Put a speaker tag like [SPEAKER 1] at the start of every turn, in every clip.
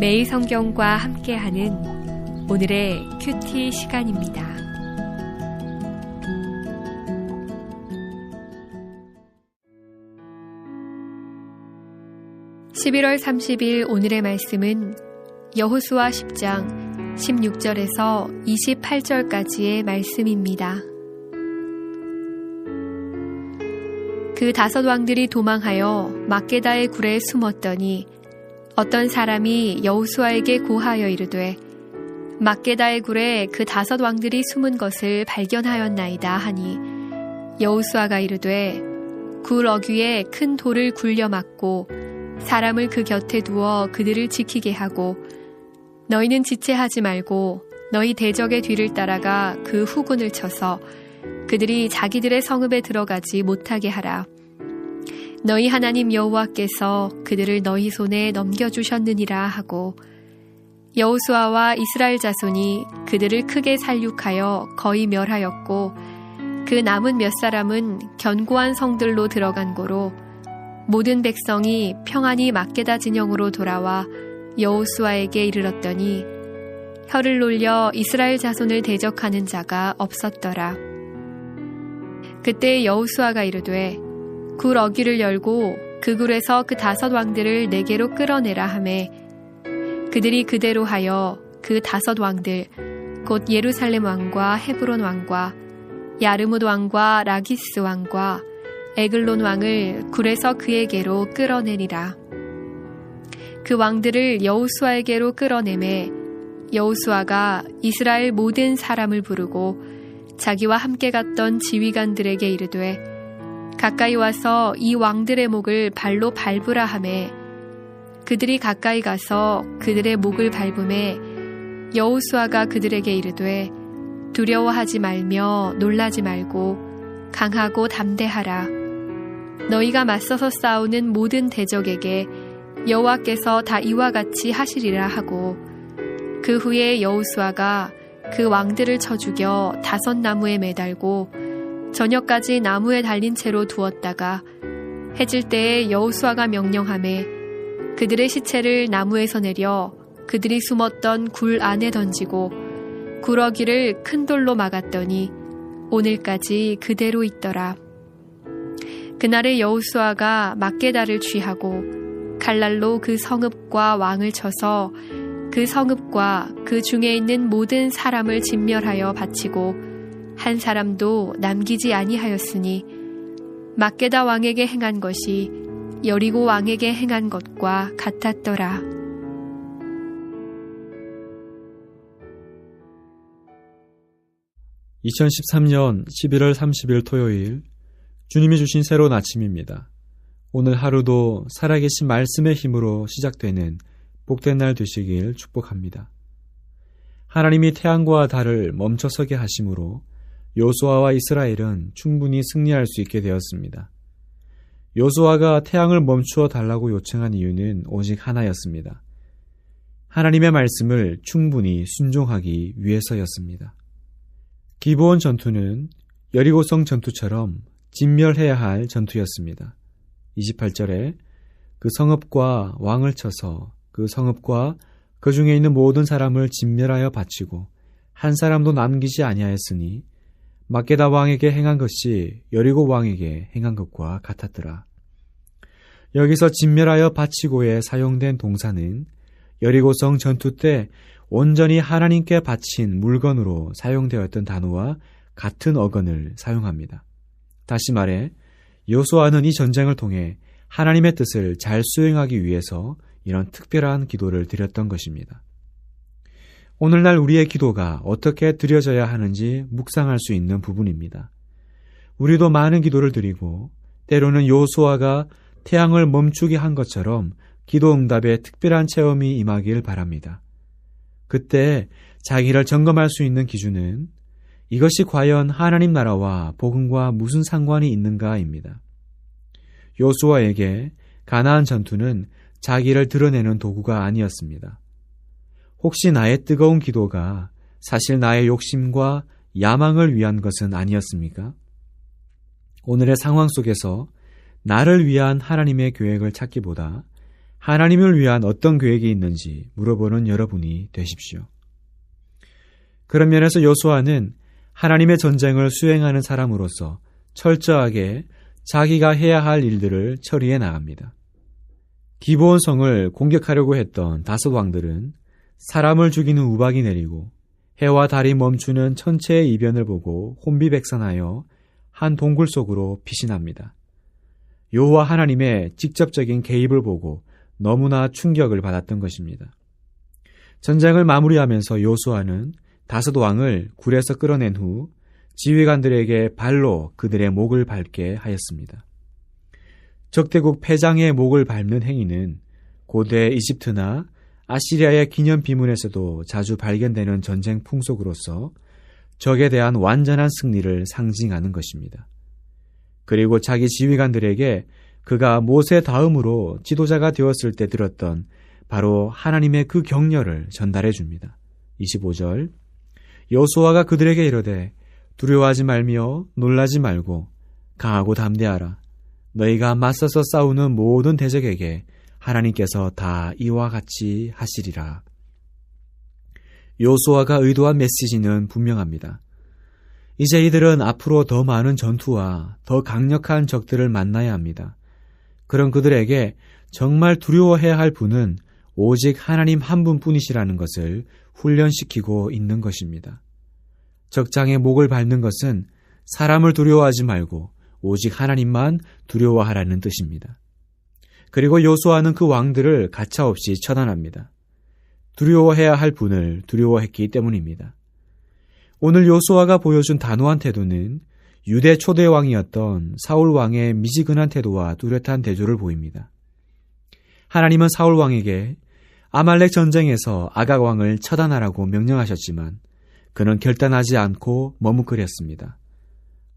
[SPEAKER 1] 매일 성경과 함께하는 오늘의 큐티 시간입니다. (11월 30일) 오늘의 말씀은 여호수아 10장 16절에서 28절까지의 말씀입니다. 그 다섯 왕들이 도망하여 막게다의 굴에 숨었더니 어떤 사람이 여우수아에게 고하여 이르되 막게다의 굴에 그 다섯 왕들이 숨은 것을 발견하였나이다 하니 여우수아가 이르되 굴 어귀에 큰 돌을 굴려 막고 사람을 그 곁에 두어 그들을 지키게 하고 너희는 지체하지 말고 너희 대적의 뒤를 따라가 그 후군을 쳐서 그들이 자기들의 성읍에 들어가지 못하게 하라. 너희 하나님 여호와께서 그들을 너희 손에 넘겨주셨느니라 하고 여호수아와 이스라엘 자손이 그들을 크게 살육하여 거의 멸하였고 그 남은 몇 사람은 견고한 성들로 들어간 고로 모든 백성이 평안히 막게다 진영으로 돌아와 여호수아에게 이르렀더니 혀를 놀려 이스라엘 자손을 대적하는 자가 없었더라. 그때 여호수아가 이르되 굴 어귀를 열고 그 굴에서 그 다섯 왕들을 내게로 끌어내라 하매 그들이 그대로 하여 그 다섯 왕들 곧 예루살렘 왕과 헤브론 왕과 야르뭇 왕과 라기스 왕과 에글론 왕을 굴에서 그에게로 끌어내리라. 그 왕들을 여우수아에게로 끌어내매 여우수아가 이스라엘 모든 사람을 부르고 자기와 함께 갔던 지휘관들에게 이르되 가까이 와서 이 왕들의 목을 발로 밟으라 하매 그들이 가까이 가서 그들의 목을 밟음에 여우수아가 그들에게 이르되 두려워하지 말며 놀라지 말고 강하고 담대하라. 너희가 맞서서 싸우는 모든 대적에게 여호와께서 다 이와 같이 하시리라 하고 그 후에 여우수아가 그 왕들을 쳐 죽여 다섯 나무에 매달고 저녁까지 나무에 달린 채로 두었다가 해질 때에 여우수아가 명령함에 그들의 시체를 나무에서 내려 그들이 숨었던 굴 안에 던지고 구러기를 큰 돌로 막았더니 오늘까지 그대로 있더라. 그날에 여우수아가 막게다를 취하고 칼날로 그 성읍과 왕을 쳐서 그 성읍과 그 중에 있는 모든 사람을 진멸하여 바치고 한 사람도 남기지 아니하였으니 막게다 왕에게 행한 것이 여리고 왕에게 행한 것과 같았더라.
[SPEAKER 2] (2013년 11월 30일) 토요일 주님이 주신 새로운 아침입니다. 오늘 하루도 살아계신 말씀의 힘으로 시작되는 복된 날 되시길 축복합니다. 하나님이 태양과 달을 멈춰서게 하심으로 요수아와 이스라엘은 충분히 승리할 수 있게 되었습니다. 요수아가 태양을 멈추어 달라고 요청한 이유는 오직 하나였습니다. 하나님의 말씀을 충분히 순종하기 위해서였습니다. 기본 전투는 여리고성 전투처럼 진멸해야 할 전투였습니다. 28절에 그 성읍과 왕을 쳐서 그 성읍과 그 중에 있는 모든 사람을 진멸하여 바치고 한 사람도 남기지 아니하였으니 마게다 왕에게 행한 것이 여리고 왕에게 행한 것과 같았더라. 여기서 진멸하여 바치고에 사용된 동사는 여리고성 전투 때 온전히 하나님께 바친 물건으로 사용되었던 단어와 같은 어근을 사용합니다. 다시 말해 요수아는 이 전쟁을 통해 하나님의 뜻을 잘 수행하기 위해서 이런 특별한 기도를 드렸던 것입니다. 오늘날 우리의 기도가 어떻게 드려져야 하는지 묵상할 수 있는 부분입니다. 우리도 많은 기도를 드리고 때로는 요수아가 태양을 멈추게 한 것처럼 기도 응답에 특별한 체험이 임하길 바랍니다. 그때 자기를 점검할 수 있는 기준은 이것이 과연 하나님 나라와 복음과 무슨 상관이 있는가입니다. 요수아에게 가나안 전투는 자기를 드러내는 도구가 아니었습니다. 혹시 나의 뜨거운 기도가 사실 나의 욕심과 야망을 위한 것은 아니었습니까? 오늘의 상황 속에서 나를 위한 하나님의 계획을 찾기보다 하나님을 위한 어떤 계획이 있는지 물어보는 여러분이 되십시오. 그런 면에서 요수아는 하나님의 전쟁을 수행하는 사람으로서 철저하게 자기가 해야 할 일들을 처리해 나갑니다. 기브온성을 공격하려고 했던 다섯 왕들은 사람을 죽이는 우박이 내리고 해와 달이 멈추는 천체의 이변을 보고 혼비백산하여 한 동굴 속으로 피신합니다. 여호와 하나님의 직접적인 개입을 보고 너무나 충격을 받았던 것입니다. 전쟁을 마무리하면서 요수아는 다섯 왕을 굴에서 끌어낸 후 지휘관들에게 발로 그들의 목을 밟게 하였습니다. 적대국 패장의 목을 밟는 행위는 고대 이집트나 아시리아의 기념 비문에서도 자주 발견되는 전쟁 풍속으로서 적에 대한 완전한 승리를 상징하는 것입니다. 그리고 자기 지휘관들에게 그가 모세 다음으로 지도자가 되었을 때 들었던 바로 하나님의 그 격려를 전달해 줍니다. 25절 여수아가 그들에게 이르되 두려워하지 말며 놀라지 말고 강하고 담대하라. 너희가 맞서서 싸우는 모든 대적에게 하나님께서 다 이와 같이 하시리라. 요수아가 의도한 메시지는 분명합니다. 이제 이들은 앞으로 더 많은 전투와 더 강력한 적들을 만나야 합니다. 그런 그들에게 정말 두려워해야 할 분은 오직 하나님 한 분뿐이시라는 것을 훈련시키고 있는 것입니다. 적장의 목을 밟는 것은 사람을 두려워하지 말고 오직 하나님만 두려워하라는 뜻입니다. 그리고 요수아는 그 왕들을 가차없이 처단합니다. 두려워해야 할 분을 두려워했기 때문입니다. 오늘 요수아가 보여준 단호한 태도는 유대 초대 왕이었던 사울 왕의 미지근한 태도와 뚜렷한 대조를 보입니다. 하나님은 사울 왕에게 아말렉 전쟁에서 아각 왕을 처단하라고 명령하셨지만 그는 결단하지 않고 머뭇거렸습니다.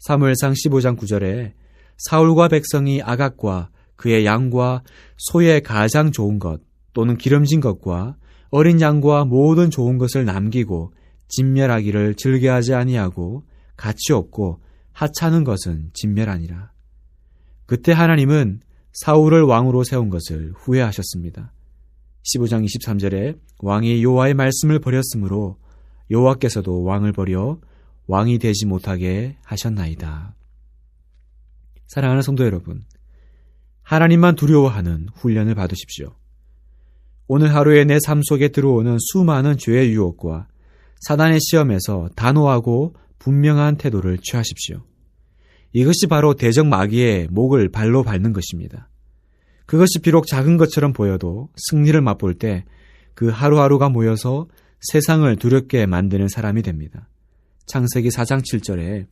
[SPEAKER 2] 사무엘상 15장 9절에 사울과 백성이 아각과 그의 양과 소의 가장 좋은 것 또는 기름진 것과 어린 양과 모든 좋은 것을 남기고 진멸하기를 즐겨하지 아니하고 가치 없고 하찮은 것은 진멸하니라. 그때 하나님은 사울을 왕으로 세운 것을 후회하셨습니다. 15장 23절에 왕이 요와의 말씀을 버렸으므로 여호와께서도 왕을 버려 왕이 되지 못하게 하셨나이다. 사랑하는 성도 여러분, 하나님만 두려워하는 훈련을 받으십시오. 오늘 하루에 내 삶 속에 들어오는 수많은 죄의 유혹과 사단의 시험에서 단호하고 분명한 태도를 취하십시오. 이것이 바로 대적 마귀의 목을 발로 밟는 것입니다. 그것이 비록 작은 것처럼 보여도 승리를 맛볼 때 그 하루하루가 모여서 세상을 두렵게 만드는 사람이 됩니다. 창세기 4장 7절에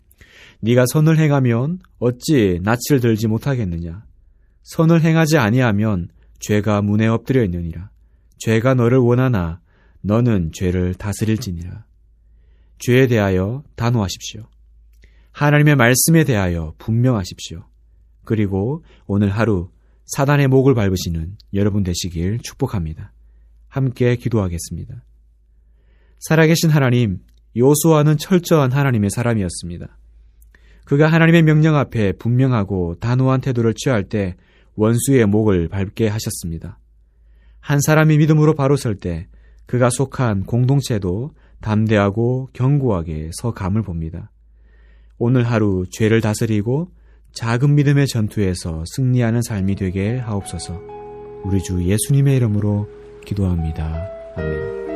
[SPEAKER 2] 네가 선을 행하면 어찌 낯을 들지 못하겠느냐 선을 행하지 아니하면 죄가 문에 엎드려 있느니라 죄가 너를 원하나 너는 죄를 다스릴지니라 죄에 대하여 단호하십시오. 하나님의 말씀에 대하여 분명하십시오. 그리고 오늘 하루 사단의 목을 밟으시는 여러분 되시길 축복합니다. 함께 기도하겠습니다. 살아계신 하나님, 요수아는 철저한 하나님의 사람이었습니다. 그가 하나님의 명령 앞에 분명하고 단호한 태도를 취할 때 원수의 목을 밟게 하셨습니다. 한 사람이 믿음으로 바로 설 때 그가 속한 공동체도 담대하고 견고하게 서감을 봅니다. 오늘 하루 죄를 다스리고 작은 믿음의 전투에서 승리하는 삶이 되게 하옵소서. 우리 주 예수님의 이름으로 기도합니다. 아멘.